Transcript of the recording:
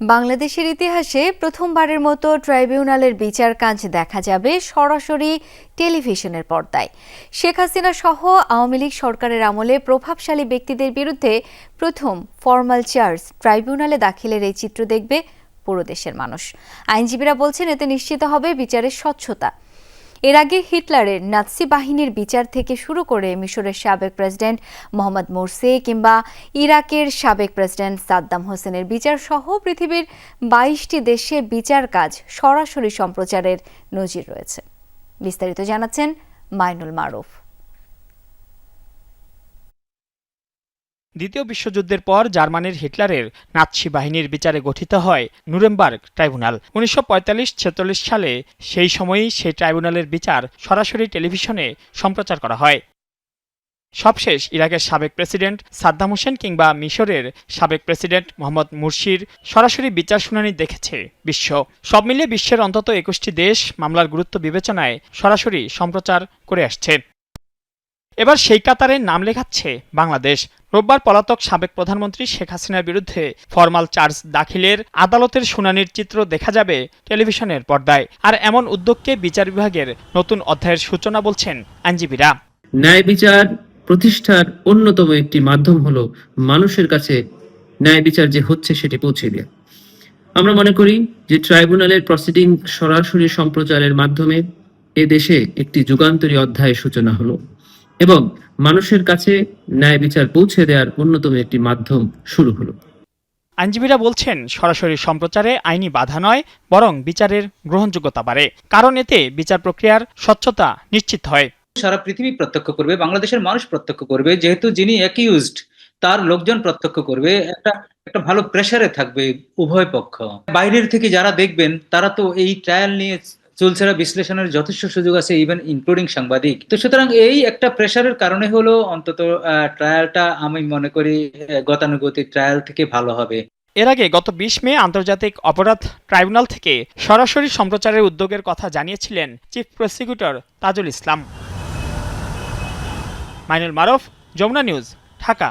বাংলাদেশের ইতিহাসে প্রথমবারের মতো ট্রাইব্যুনালের বিচার কাজ দেখা যাবে সরাসরি টেলিভিশনের পর্দায়। শেখ হাসিনা সহ আওয়ামী লীগ সরকারের আমলে প্রভাবশালী ব্যক্তিদের বিরুদ্ধে প্রথম ফর্মাল চার্জ ট্রাইব্যুনালে দাখিলের এই চিত্র দেখবে পুরো দেশের মানুষ। আইনজীবীরা বলছেন, এতে নিশ্চিত হবে বিচারের স্বচ্ছতা। এর আগে হিটলারের নাৎসি বাহিনীর বিচার থেকে শুরু করে মিশরের সাবেক প্রেসিডেন্ট মোহাম্মদ মোরসে কিংবা ইরাকের সাবেক প্রেসিডেন্ট সাদ্দাম হোসেনের বিচার সহ পৃথিবীর বাইশটি দেশে বিচার কাজ সরাসরি সম্প্রচারের নজির রয়েছে। বিস্তারিত জানাচ্ছেন মাইনুল মারুফ। দ্বিতীয় বিশ্বযুদ্ধের পর জার্মানির হিটলারের নাৎসি বাহিনীর বিচারে গঠিত হয় নুরেমবার্গ ট্রাইব্যুনাল। উনিশশো ছেচল্লিশ সালে সেই সময়ই সেই ট্রাইব্যুনালের বিচার সরাসরি টেলিভিশনে সম্প্রচার করা হয়। সবশেষ ইরাকের সাবেক প্রেসিডেন্ট সাদ্দাম হোসেন কিংবা মিশরের সাবেক প্রেসিডেন্ট মোহাম্মদ মুরসির সরাসরি বিচার শুনানি দেখেছে বিশ্ব। সব মিলিয়ে বিশ্বের অন্তত একুশটি দেশ মামলার গুরুত্ব বিবেচনায় সরাসরি সম্প্রচার করে আসছে। এবার সেই কাতারে নাম লেখাচ্ছে বাংলাদেশ। রোববার পলাতক সাবেক প্রধানমন্ত্রী শেখ হাসিনার বিরুদ্ধে ফরমাল চার্জ দাখিলের আদালতের শুনানির চিত্র দেখা যাবে টেলিভিশনের পর্দায়। আর এমন উদ্যোগকে বিচার বিভাগের নতুন অধ্যায়ের সূচনা বলছেন আইনজীবীরা। ন্যায় বিচার প্রতিষ্ঠার অন্যতম একটি মাধ্যম হলো মানুষের কাছে ন্যায় বিচার যে হচ্ছে সেটি পৌঁছে দেওয়া আমরা মনে করি যে ট্রাইব্যুনালের প্রসিডিং সরাসরি সম্প্রচারের মাধ্যমে এ দেশে একটি যুগান্তরী অধ্যায়ের সূচনা হলো। এবং মানুষের কাছে ন্যায় বিচার পৌঁছে দেওয়ার অন্যতম একটি মাধ্যম শুরু হলো। আইনজীবীরা বলছেন সরাসরি সম্প্রচারে আইনি বাধা নয় বরং বিচারের গ্রহণযোগ্যতা বাড়ে। কারণ এতে বিচার প্রক্রিয়ার স্বচ্ছতা নিশ্চিত হয়। সারা পৃথিবী প্রত্যক্ষ করবে বাংলাদেশের মানুষ প্রত্যক্ষ করবে যেহেতু যিনি অ্যাকিউজড তার লোকজন প্রত্যক্ষ করবে একটা একটা ভালো প্রেশারে থাকবে উভয় পক্ষ। বাইরের থেকে যারা দেখবেন তারা তো এই ট্রায়াল নিয়ে চুলছেরা বিশ্লেষণের যথেষ্ট সুযোগ আছে ইভেন ইনক্লুডিং সাংবাদিক। তো সুতরাং এই একটা প্রেসারের কারণে হলো অন্তত ট্রায়ালটা আমি মনে করি গতানুগতিক ট্রায়াল থেকে ভালো হবে। এর আগে গত বিশ মে আন্তর্জাতিক অপরাধ ট্রাইব্যুনাল থেকে সরাসরি সম্প্রচারের উদ্যোগের কথা জানিয়েছিলেন chief prosecutor Tajul Islam. Mainul Maruf, Jamuna news, Dhaka.